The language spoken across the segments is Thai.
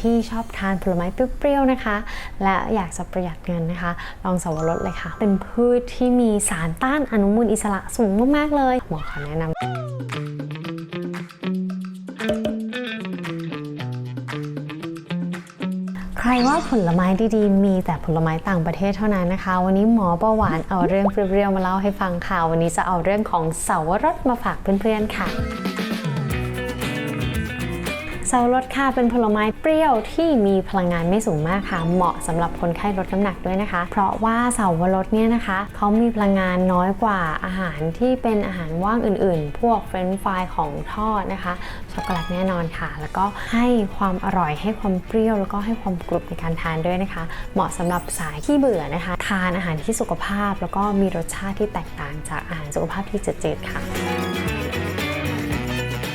ที่ชอบทานผลไม้เปรี้ยวๆนะคะ และอยากจะประหยัดเงินนะคะ ลองสวรสเลยค่ะ เป็นพืชที่มีสารต้านอนุมูลอิสระสูงมากๆเลยหมอขอแนะนำใครว่าผลไม้ดีๆ มีแต่ผลไม้ต่างประเทศเท่านั้นนะคะ วันนี้หมอประหวานเอาเรื่องเปรี้ยวๆมาเล่าให้ฟังค่ะ วันนี้จะเอาเรื่องของเสาวรสมาฝากเพื่อนๆค่ะ เสาวรสค่ะเป็นผลไม้เปรี้ยวที่มีพลังงานไม่สูงมากค่ะ เหมาะสำหรับคนไข้ลดน้ำหนักด้วยนะคะ เพราะว่าเสาวรสเนี่ยนะคะเขามีพลังงานน้อยกว่าอาหารที่เป็นอาหารว่างอื่นๆ พวกเฟรนฟรายของทอดนะคะช็อกโกแลตแน่นอนค่ะ แล้วก็ให้ความอร่อยให้ความเปรี้ยว แล้วก็ให้ความกรุบในการทานด้วยนะคะ เหมาะสำหรับสายที่เบื่อนะคะ ทานอาหารที่สุขภาพ แล้วก็มีรสชาติที่แตกต่างจากอาหารสุขภาพที่จืดๆค่ะ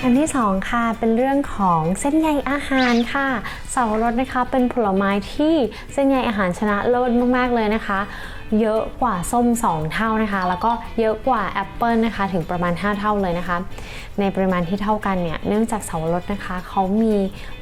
อันที่2ค่ะเป็นเรื่องของเส้นใยอาหารค่ะสับปะรดนะคะเป็นผลไม้ที่เส้นใยอาหารชนะเลิศมากๆเลยนะคะ เยอะกว่าส้ม 2 เท่านะคะ แล้วก็เยอะกว่าแอปเปิลนะคะถึงประมาณ 5 เท่าเลยนะคะ ในปริมาณที่เท่ากันเนี่ยเนื่องจากเสาวรสนะคะเขามี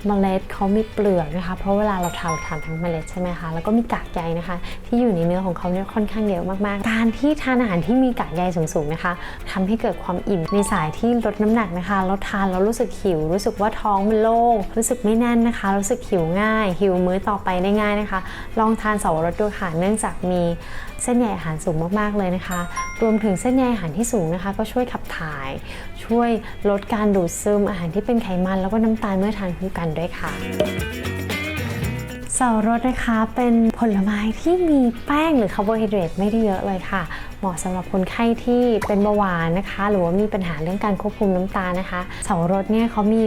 เมล็ดเขามีเปลือกนะคะ เพราะเวลาเราทานเราทานทั้งเมล็ดใช่ไหมคะแล้วก็มีกากใยนะคะ ที่อยู่ในเนื้อของเขาเนี่ยค่อนข้างเยอะมากๆ การที่ทานอาหารที่มีกากใยสูงๆนะคะทำให้เกิดความอิ่มในสายที่ลดน้ำหนักนะคะแล้วทานแล้วรู้สึกหิว รู้สึกว่าท้องมันโล่งรู้สึกไม่แน่นนะคะ รู้สึกหิวง่ายหิวมื้อต่อไปได้ง่ายนะคะ ลองทานเสาวรสดูค่ะเนื่องจากมีเส้นใยอาหารสูงมากๆเลยนะคะ รวมถึงเส้นใยอาหารที่สูงนะคะ ก็ช่วยขับถ่าย ช่วยลดการดูดซึมอาหารที่เป็นไขมันแล้วก็น้ำตาลเมื่อทานคู่กันด้วยค่ะสาวรสนะคะเป็นผลไม้ที่มีแป้งหรือคาร์โบไฮเดรตไม่ได้เยอะเลยค่ะ เหมาะสำหรับคนไข้ที่เป็นเบาหวานนะคะ หรือว่ามีปัญหาเรื่องการควบคุมน้ำตาลนะคะเสาวรสเนี่ยเขามี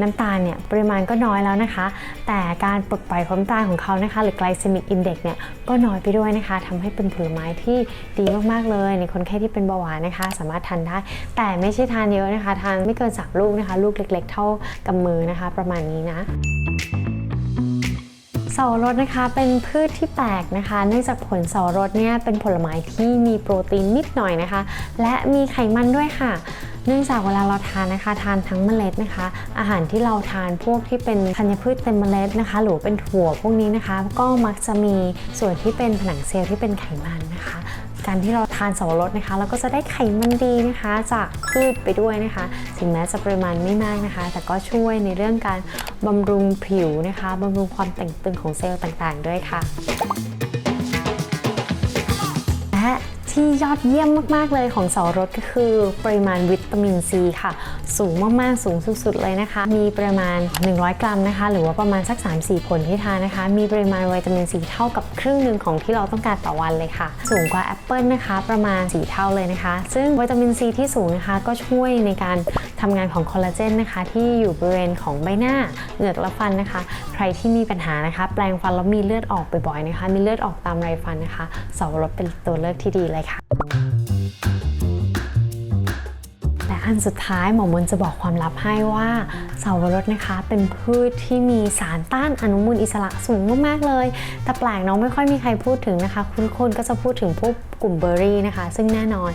น้ำตาลเนี่ยปริมาณก็น้อยแล้วนะคะ แต่การปลดปล่อยของน้ำตาลของเขานะคะ หรือ glycemic index เนี่ยก็น้อยไปด้วยนะคะทำให้เป็นผลไม้ที่ดีมากๆเลย ในคนไข้ที่เป็นเบาหวานนะคะ สามารถทานได้ แต่ไม่ใช่ทานเยอะนะคะ ทานไม่เกินสามลูกนะคะ ลูกเล็ก ๆ เท่ากำมือนะคะ ประมาณนี้นะ สาวรสนะคะเป็นพืชที่แปลกนะคะ เนื่องจากผลสาวรสเนี่ยเป็นผลไม้ที่มีโปรตีนนิดหน่อยนะคะ และมีไขมันด้วยค่ะ เนื่องจากเวลาเราทานนะคะทานทั้งเมล็ดนะคะ อาหารที่เราทานพวกที่เป็นธัญพืชเต็มเมล็ดนะคะ หรือเป็นถั่วพวกนี้นะคะ ก็มักจะมีส่วนที่เป็นผนังเซลล์ที่เป็นไขมันนะคะ การที่เราทานเสาวรดนะคะเราก็จะได้ไขมันดีนะคะ จากพืชไปด้วยนะคะ ถึงแม้จะปริมาณไม่มากนะคะ แต่ก็ช่วยในเรื่องการบำรุงผิวนะคะบำรุงความแต่งตึงของเซลล์ต่างๆ ด้วยค่ะและที่ยอดเยี่ยมมาก ๆ เลยของสาวรสก็คือปริมาณวิตามินซีค่ะ สูงมากๆ สูงสุดๆเลยนะคะ มีปริมาณ 100 กรัมนะคะ หรือว่าประมาณสัก 3-4 ผลที่ทานนะคะ มีปริมาณวิตามินซีเท่ากับครึ่งหนึ่งของที่เราต้องการต่อวันเลยค่ะ สูงกว่าแอปเปิลนะคะ ประมาณ 4 เท่าเลยนะคะ ซึ่งวิตามินซีที่สูงนะคะก็ช่วยในการทำงานของคอลลาเจนนะคะ ที่อยู่บริเวณของใบหน้าเหงือกและฟันนะคะ ใครที่มีปัญหานะคะ แปลงฟันแล้วมีเลือดออกบ่อยๆนะคะ มีเลือดออกตามไรฟันนะคะเสาวรสเป็นตัวเลือกที่ดีเลยค่ะ อันสุดท้ายหมอมนจะบอกความลับให้ว่าเสาวรสนะคะเป็นพืชที่มีสารต้านอนุมูลอิสระสูงมากๆเลย แต่แปลกเน้องไม่ค่อยมีใครพูดถึงนะคะ คุณคนก็จะพูดถึงพวกกลุ่มเบอร์รี่นะคะ ซึ่งแน่นอน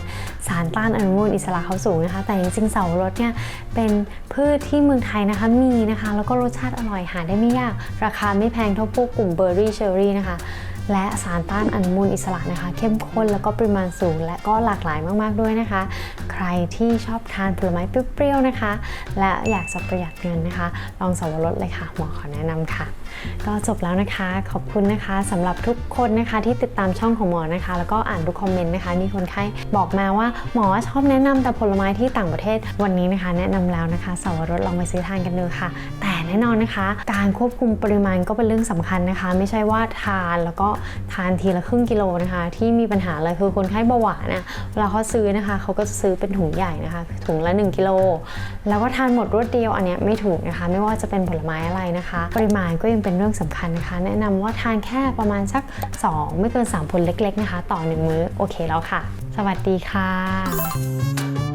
สารต้านอนุมูลอิสระเขาสูงนะคะ แต่จริงๆเสาวรสเนี่ยเป็นพืชที่เมืองไทยนะคะมีนะคะ แล้วก็รสชาติอร่อยหาได้ไม่ยาก ราคาไม่แพงเท่าพวกกลุ่มเบอร์รี่เชอร์รี่นะคะ และสารต้านอนุมูลอิสระนะคะ เข้มข้นแล้วก็ปริมาณสูง และก็หลากหลายมากๆด้วยนะคะ ใครที่ชอบทานผลไม้เปรี้ยวๆนะคะ และอยากจะประหยัดเงินนะคะ ลองสวรสเลยค่ะหมอขอแนะนำค่ะ ก็จบแล้วนะคะ ขอบคุณนะคะสำหรับทุกคนนะคะที่ติดตามช่องของหมอนะคะ แล้วก็อ่านทุกคอมเมนต์นะคะมีคนไข้บอกมาว่าหมอชอบแนะนำแต่ผลไม้ที่ต่างประเทศวันนี้นะคะ แนะนำแล้วนะคะสวรสลองไปซื้อทานกันดูค่ะ แต่ แน่นอนนะคะ การควบคุมปริมาณก็เป็นเรื่องสำคัญนะคะ ไม่ใช่ว่าทานแล้วก็ทานทีละครึ่งกิโลนะคะ ที่มีปัญหาเลยคือคนไข้เบาหวานนะเวลาเขาซื้อนะคะเขาก็จะซื้อเป็นถุงใหญ่นะคะ ถุงละ 1กิโลแล้วก็ทานหมดรวดเดียวอันเนี้ยไม่ถูกนะคะ ไม่ว่าจะเป็นผลไม้อะไรนะคะ ปริมาณก็ยังเป็นเรื่องสำคัญนะคะ แนะนำว่าทานแค่ประมาณสัก 2 ไม่เกิน3ผลเล็ก ๆ นะคะ ต่อ 1 มื้อโอเคแล้วค่ะ สวัสดีค่ะ